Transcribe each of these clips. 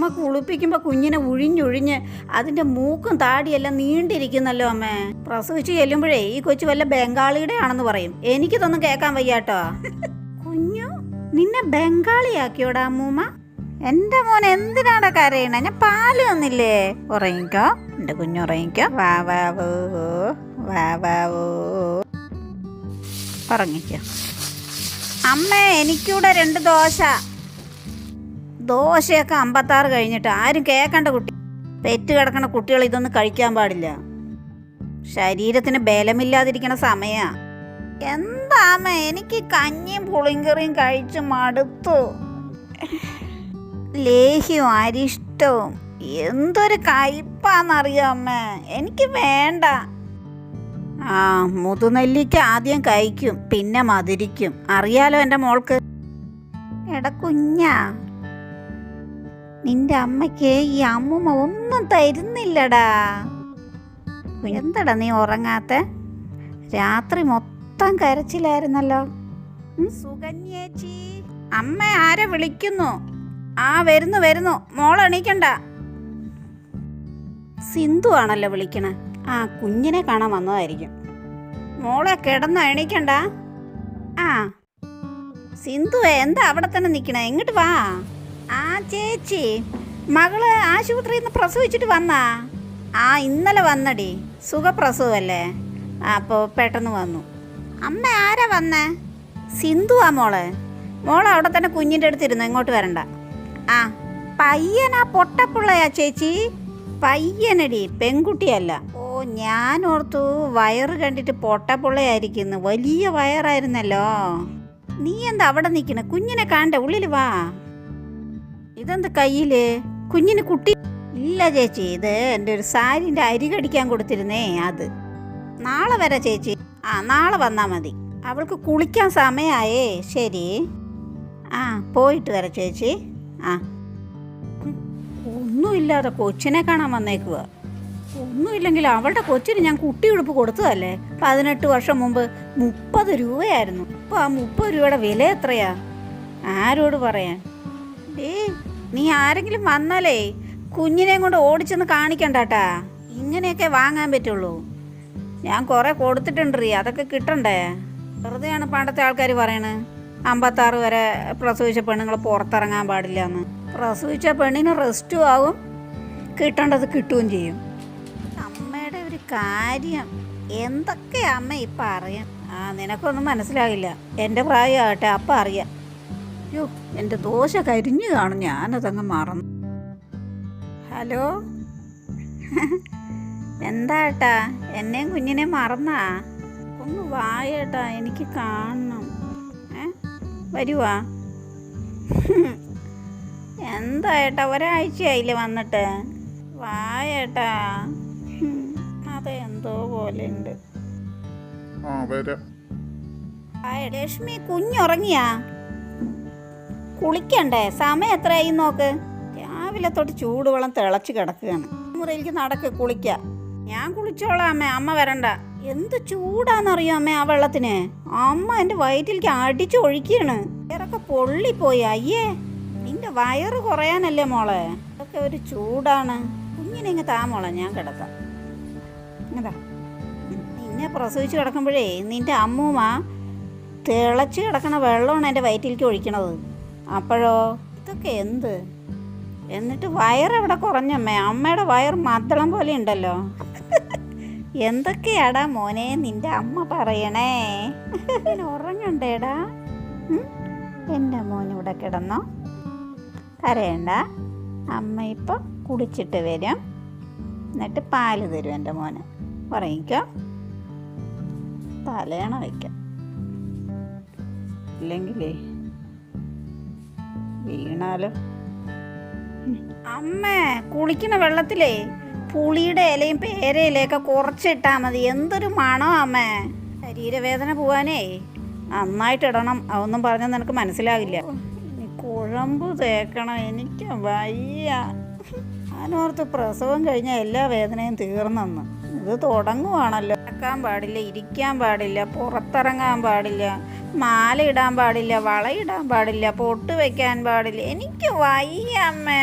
അമ്മ കുളിപ്പിക്കുമ്പോൾ കുഞ്ഞിനെ ഉഴിഞ്ഞൊഴിഞ്ഞ് അതിന്റെ മൂക്കും താടിയെല്ലാം നീണ്ടിരിക്കുന്നല്ലോ അമ്മേ. പ്രസവിച്ച് ചെല്ലുമ്പോഴേ ഈ കൊച്ചു വല്ല ബംഗാളിയുടെ ആണെന്ന് പറയും. എനിക്കിതൊന്നും കേൾക്കാൻ വയ്യാട്ടോ. കുഞ്ഞു നിന്നെ ബംഗാളിയാക്കിയോടാ അമ്മൂമ്മ? എന്റെ മോൻ എന്തിനാണ് കരയണ? ഞാൻ പാൽ തന്നില്ലേ? ഉറങ്ങിക്കോ. എന്റെ കുഞ്ഞു ഉറങ്ങിക്കോ. വാ വാ വോ വാ വാ വോ. ഉറങ്ങിക്കോ. അമ്മ എനിക്കൂടെ രണ്ട് ദോശ. ദോശയൊക്കെ അമ്പത്താറ് കഴിഞ്ഞിട്ട് ആരും കേൾക്കണ്ട കുട്ടി. പെറ്റ് കിടക്കണ കുട്ടികൾ ഇതൊന്നും കഴിക്കാൻ പാടില്ല. ശരീരത്തിന് ബലമില്ലാതിരിക്കണ സമയാ. എന്താമ എനിക്ക് കഞ്ഞിയും പുളിങ്കറിയും കഴിച്ച് മടുത്തു. ലേഹ്യവും അരിഷ്ടവും. എന്തൊരു കയ്പാന്നറിയാമേ എനിക്ക് വേണ്ട. ആ മുതുനെല്ലിക്ക് ആദ്യം കഴിക്കും പിന്നെ മതിരിക്കും അറിയാലോ എന്റെ മോൾക്ക്? എടാ കുഞ്ഞാ. നിന്റെ അമ്മയ്ക്ക് ഈ അമ്മൂമ്മ ഒന്നും തരുന്നില്ലടാ. എന്തടാ നീ ഉറങ്ങാത്ത? രാത്രി മൊത്തം കരച്ചിലായിരുന്നല്ലോ. സുകന്യേച്ചി. അമ്മ ആരെ വിളിക്കുന്നു? ആ വരുന്നു വരുന്നു. മോൾ എണീക്കണ്ട. സിന്ധു ആണല്ലോ വിളിക്കണേ. ആ കുഞ്ഞിനെ കാണാൻ വന്നതായിരിക്കും. മോളെ കിടന്ന് എണീക്കണ്ട. ആ. സിന്ധു എന്താ അവിടെ തന്നെ നിൽക്കണേ എങ്ങോട്ട് വാ. ആ ചേച്ചി. മകൾ ആശുപത്രിയിൽ നിന്ന് പ്രസവിച്ചിട്ട് വന്നാ? ആ ഇന്നലെ വന്നടി. സുഖപ്രസവല്ലേ? അപ്പോൾ പെട്ടെന്ന് വന്നു. അമ്മ ആരാ വന്നേ? ആ മോളെ. മോൾ അവിടെ തന്നെ കുഞ്ഞിന്റെ അടുത്തിരുന്നു ഇങ്ങോട്ട് വരണ്ട. ആ പയ്യനാ പൊട്ടപ്പിള്ളയാ ചേച്ചി. പയ്യനടി പെൺകുട്ടിയല്ല. ഓ ഞാൻ ഓർത്തു വയറ് കണ്ടിട്ട് പൊട്ടപ്പിള്ളയായിരിക്കുന്നു. വലിയ വയറായിരുന്നല്ലോ. നീ എന്താ അവിടെ നിൽക്കണേ? കുഞ്ഞിനെ കാണണ്ട ഉള്ളിൽ വാ. ഇതെന്ത് കയ്യിൽ? കുഞ്ഞിന് കുട്ടി ഇല്ല ചേച്ചി ഇത് എന്റെ ഒരു സാരിന്റെ അരി കടിക്കാൻ കൊടുത്തിരുന്നേ അത്. നാളെ വരെ ചേച്ചി. ആ നാളെ വന്നാൽ മതി. അവൾക്ക് കുളിക്കാൻ സമയമായേ ശരി. ആ പോയിട്ട് വരാം ചേച്ചി. ആ. ഒന്നുമില്ലാതെ കൊച്ചിനെ കാണാൻ വന്നേക്കുക ഒന്നുമില്ലെങ്കിൽ അവളുടെ കൊച്ചിന് ഞാൻ കുട്ടി ഉടുപ്പ് കൊടുത്തതല്ലേ? പതിനെട്ട് വർഷം മുമ്പ് മുപ്പത് രൂപയായിരുന്നു. ഇപ്പൊ ആ മുപ്പത് രൂപയുടെ വില എത്രയാ? ആരോട് പറയാൻ? ഡേ നീ ആരെങ്കിലും വന്നാലേ കുഞ്ഞിനെയും കൊണ്ട് ഓടിച്ചെന്ന് കാണിക്കണ്ടാട്ടാ. ഇങ്ങനെയൊക്കെ വാങ്ങാൻ പറ്റുള്ളൂ. ഞാൻ കുറേ കൊടുത്തിട്ടുണ്ട് റീ അതൊക്കെ കിട്ടണ്ടേ? വെറുതെയാണ് പണ്ടത്തെ ആൾക്കാർ പറയണത് അമ്പത്താറ് വരെ പ്രസവിച്ച പെണ്ണുങ്ങൾ പുറത്തിറങ്ങാൻ പാടില്ല എന്ന് പ്രസവിച്ച പെണ്ണിന് റെസ്റ്റും ആവും കിട്ടേണ്ടത് കിട്ടുകയും ചെയ്യും. അമ്മയുടെ ഒരു കാര്യം എന്തൊക്കെയാ അമ്മ ഇപ്പം അറിയാം? ആ നിനക്കൊന്നും മനസ്സിലാകില്ല എന്റെ പ്രായമാകട്ടെ അപ്പം അറിയാം. അയ്യോ എന്റെ ദോശ കരിഞ്ഞു കാണും. ഞാനതങ്ങ് മറന്നു. ഹലോ? എന്താ ഏട്ടാ? എന്നെയും കുഞ്ഞിനെ മറന്നാ? ഒന്ന് വായേട്ടാ എനിക്ക് കാണണം. ഏ? വരുവാ. എന്താ ഏട്ടാ ഒരാഴ്ചയായില്ലേ വന്നിട്ട്? വായേട്ടാ അതെന്തോ പോലെ ഉണ്ട് ലക്ഷ്മി കുഞ്ഞുറങ്ങിയാ? കുളിക്കണ്ടേ? സമയം എത്രയായി നോക്ക്? രാവിലെ തൊട്ട് ചൂടുവെള്ളം തിളച്ച് കിടക്കുകയാണ്. മുറിയിലേക്ക് നടക്ക് കുളിക്ക. ഞാൻ കുളിച്ചോളാം അമ്മ അമ്മ വരണ്ട. എന്ത് ചൂടാന്നറിയോ അമ്മ ആ വെള്ളത്തിന്? അമ്മ എന്റെ വയറ്റിലേക്ക് അടിച്ചു ഒഴിക്കുകയാണ് ഇറക്കെ പൊള്ളിപ്പോയി അയ്യേ. നിന്റെ വയറ് കുറയാനല്ലേ മോളെ? ഇതൊക്കെ ഒരു ചൂടാണ്. കുഞ്ഞിനെ ഇങ്ങ് താ മോളെ ഞാൻ കിടക്കാം. എന്താ നിന്നെ പ്രസവിച്ച് കിടക്കുമ്പോഴേ നിന്റെ അമ്മൂമ്മ തിളച്ച് കിടക്കണ വെള്ളമാണ് എന്റെ വയറ്റിലേക്ക് ഒഴിക്കണത്. അപ്പോഴോ? ഇതൊക്കെ എന്ത്? എന്നിട്ട് വയറെവിടെ കുറഞ്ഞമ്മേ അമ്മയുടെ വയർ മദ്ദളം പോലെ ഉണ്ടല്ലോ. എന്തൊക്കെയാടാ മോനെ നിന്റെ അമ്മ പറയണേ? ഉറങ്ങണ്ടേടാ? എന്റെ മോൻ ഇവിടെ കിടന്നോ? കരയണ്ട. അമ്മ ഇപ്പം കുടിച്ചിട്ട് വരും. എന്നിട്ട് പാൽ തരും എന്റെ മോന്. ഉറങ്ങിക്കോ തലയണ വയ്ക്കാം. ഇല്ലെങ്കിലേ വീണാലോ? അമ്മ കുളിക്കുന്ന വെള്ളത്തിലേ പുളിയുടെ ഇലയും പേരയിലൊക്കെ കുറച്ചിട്ടാ മതി. എന്തൊരു മണം അമ്മ. ശരീരവേദന പോവാനേ. നന്നായിട്ട് ഇടണം അതൊന്നും പറഞ്ഞാൽ നിനക്ക് മനസ്സിലാകില്ല കുഴമ്പ് തേക്കണം. എനിക്ക് വയ്യ. ഞാനോർത്ത് പ്രസവം കഴിഞ്ഞാൽ എല്ലാ വേദനയും തീർന്നെന്ന്. തുടങ്ങുവാണല്ലോ. നടക്കാൻ പാടില്ല ഇരിക്കാൻ പാടില്ല പുറത്തിറങ്ങാൻ പാടില്ല മാല ഇടാൻ പാടില്ല വളയിടാൻ പാടില്ല പൊട്ട് വെക്കാൻ പാടില്ല. എനിക്ക് വയ്യമ്മേ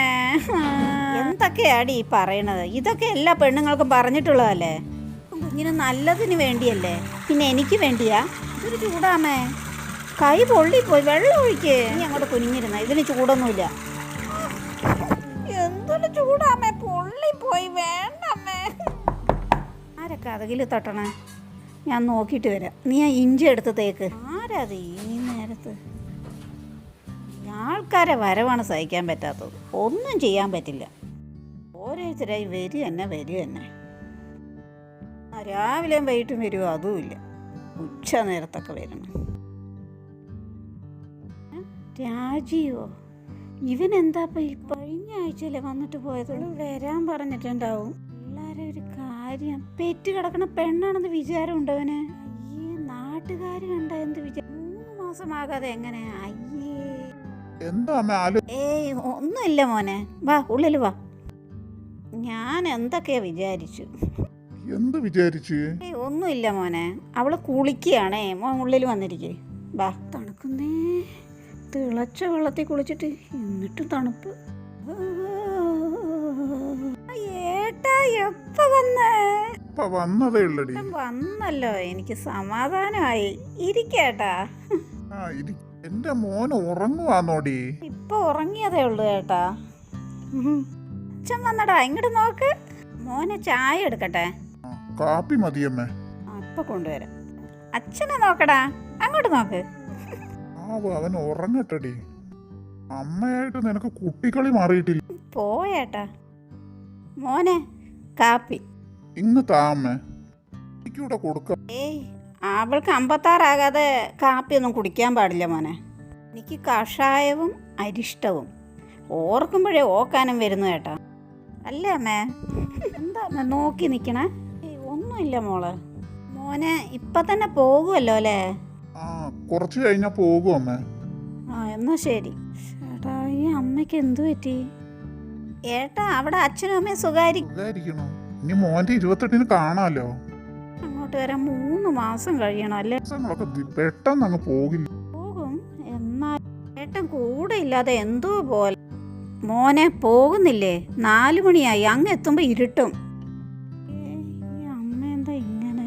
എന്തൊക്കെയാടി ഈ പറയണത്? ഇതൊക്കെ എല്ലാ പെണ്ണുങ്ങൾക്കും പറഞ്ഞിട്ടുള്ളതല്ലേ? കുഞ്ഞിന് നല്ലതിന് വേണ്ടിയല്ലേ? പിന്നെ എനിക്ക് വേണ്ടിയാ? ഇതൊരു ചൂടാമേ കൈ പൊള്ളിപ്പോയി വെള്ളം ഒഴിക്ക്. നീ അങ്ങോട്ട് കുനിഞ്ഞിരുന്ന? ഇതിന് ചൂടൊന്നുമില്ല. എന്തൊരു ചൂടാമേ പൊള്ളിപ്പോയി വേണം. കഥകിൽ തട്ടണേ. ഞാൻ നോക്കിയിട്ട് വരാം. നീ ആ ഇഞ്ചി എടുത്ത് തേക്ക്. ആരാത് ഈ നേരത്ത്? ആൾക്കാരെ വരവാണ് സഹിക്കാൻ പറ്റാത്തത്. ഒന്നും ചെയ്യാൻ പറ്റില്ല. ഓരോരുത്തരായി വരിക തന്നെ വരിക തന്നെ രാവിലെയും വൈകിട്ടും വരുമോ അതുമില്ല ഉച്ച നേരത്തൊക്കെ വരണം. രാജിയോ ഇവൻ എന്താ ഈ കഴിഞ്ഞ ആഴ്ചയിലെ വന്നിട്ട് പോയത്? വരാൻ പറഞ്ഞിട്ടുണ്ടാവും. പിള്ളേരെ ഒരു കാര്യം പെറ്റ് കിടക്കണ പെണ്ണാണെന്ന് വിചാരം ഉണ്ടവന് അയ്യേ നാട്ടുകാർ കണ്ട എന്ത് വിചാരം മൂന്ന് മാസമാകാതെ എങ്ങനെ? അയ്യേ. ഏയ് ഒന്നുമില്ല മോനെ. വാ ഉള്ളിൽ വാ. ഞാൻ എന്തൊക്കെയാ വിചാരിച്ചു? എന്ത് വിചാരിച്ചു? ഒന്നുമില്ല മോനെ. അവൾ കുളിക്കുകയാണേ. മോൻ ഉള്ളിൽ വന്നിരിക്കേ. വാ തണുക്കുന്നേ. തിളച്ച വെള്ളത്തിൽ കുളിച്ചിട്ട് എന്നിട്ടും തണുപ്പ്. എപ്പ വന്നേ? ഇപ്പൊ വന്നതേ ഉള്ളടി. വന്നല്ലോ എനിക്ക് സമാധാനമായി. ഇരിക്കേട്ടാ. ആ ഇരി. എന്റെ മോൻ ഉറങ്ങുവാന്നോടി. ഇപ്പൊ ഉറങ്ങിയതേ ഉള്ളൂ ഏട്ടാ ഉം. അച്ഛൻ വന്നടാ ഇങ്ങോട്ട് നോക്ക്. മോനെ ചായ എടുക്കട്ടെ. ആ, കാപ്പി മതിയമ്മേ. ആ, ഇപ്പൊ കൊണ്ടുവരാം. അച്ഛനെ നോക്കടാ അങ്ങോട്ട് നോക്ക്. ആവോ അവൻ ഉറങ്ങട്ടടി. അമ്മയായിട്ട് നിനക്ക് കുട്ടിക്കളി മാറിയിട്ടില്ല. പോയേട്ടാ. മോനെ കാപ്പി. ഇന്ന് താമേ. കൊടുക്കാം ഏയ് അവൾക്ക് അമ്പത്താറാകാതെ കാപ്പിയൊന്നും കുടിക്കാൻ പാടില്ല മോനെ. എനിക്ക് കഷായവും അരിഷ്ടവും. ഓർക്കുമ്പോഴേ ഓക്കാനും വരുന്നു ഏട്ടാ അല്ലേ അമ്മേ? എന്താ അമ്മ നോക്കി നിൽക്കണേ ഒന്നുമില്ല മോൾ. മോനെ ഇപ്പൊ തന്നെ പോകുമല്ലോ അല്ലേ? കുറച്ച് കഴിഞ്ഞാ പോകും അമ്മേ. ആ എന്നാ ശരി. ചേട്ടാ ഈ അമ്മയ്ക്ക് എന്തു പറ്റി? ഏട്ടാ അവിടെ അച്ഛനും അമ്മയും സുഖാരി സുഖായിരിക്കണോ. ഇനി മോന്റെ ഇരുപത്തെട്ടിന് കാണാലോ. അങ്ങോട്ട് വരാൻ മൂന്ന് മാസം കഴിയണം അല്ലേ? പെട്ടെന്ന് അങ്ങ് പോകില്ല പോകും. എന്നാൽ ഏട്ടൻ കൂടെ ഇല്ലാതെ എന്തോ പോലെ. മോനെ പോകുന്നില്ലേ? നാലു മണിയായി അങ്ങ് എത്തുമ്പോ ഇരുട്ടും. ഏയ്, ഈ അമ്മ എന്താ ഇങ്ങനെ?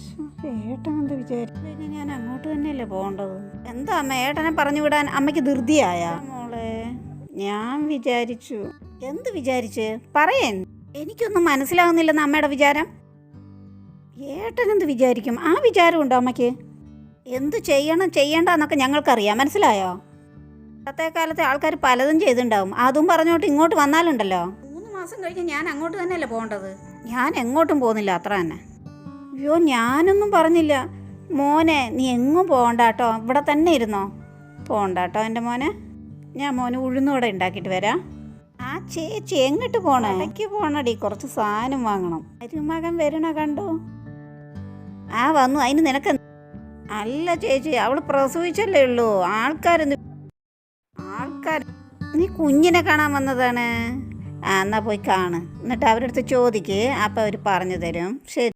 ശ്ശോ, ഏട്ടൻ എന്താ വിചാരിച്ചു ഇനി ഞാൻ അങ്ങോട്ട് തന്നെയല്ലേ പോകേണ്ടത്? എന്താ അമ്മ? ഏട്ടനെ പറഞ്ഞു വിടാൻ അമ്മയ്ക്ക് ധൃതിയായ? ഞാൻ വിചാരിച്ചു. എന്ത് വിചാരിച്ച്? പറയൻ എനിക്കൊന്നും മനസ്സിലാകുന്നില്ലെന്ന് അമ്മയുടെ വിചാരം. ഏട്ടൻ എന്ത് വിചാരിക്കും? ആ വിചാരം ഉണ്ടോ അമ്മയ്ക്ക്? എന്ത് ചെയ്യണം ചെയ്യണ്ടെന്നൊക്കെ ഞങ്ങൾക്കറിയാം. മനസ്സിലായോ? ഇന്നത്തെ കാലത്തെ ആൾക്കാർ പലതും ചെയ്തിട്ടുണ്ടാവും അതും പറഞ്ഞോട്ട് ഇങ്ങോട്ട് വന്നാലുണ്ടല്ലോ. മൂന്ന് മാസം കഴിഞ്ഞ് ഞാൻ അങ്ങോട്ട് തന്നെയല്ലേ പോകേണ്ടത്? ഞാൻ എങ്ങോട്ടും പോകുന്നില്ല. അത്ര തന്നെ. അയ്യോ ഞാനൊന്നും പറഞ്ഞില്ല. മോനെ നീ എങ്ങും പോകണ്ട കേട്ടോ ഇവിടെ തന്നെ ഇരുന്നോ? പോകണ്ട കേട്ടോ എന്റെ മോനെ. ഞാൻ മോന് ഉഴുന്നോടെ ഉണ്ടാക്കിയിട്ട് വരാം. ആ ചേച്ചി എങ്ങോട്ട് പോണേ? ഇടയ്ക്ക് പോണടി കുറച്ച് സാധനം വാങ്ങണം. മരുമകൻ വരണ കണ്ടോ? ആ വന്നു. അതിന് നിനക്ക്? അല്ല ചേച്ചി അവൾ പ്രസവിച്ചല്ലേ ഉള്ളൂ. ആൾക്കാരെന്ത് ആൾക്കാർ നീ കുഞ്ഞിനെ കാണാൻ വന്നതാണ്. ആ എന്നാ പോയി കാണ്. എന്നിട്ട് അവരുടെ അടുത്ത് ചോദിക്ക്. അപ്പം അവർ പറഞ്ഞു തരും. ശരി.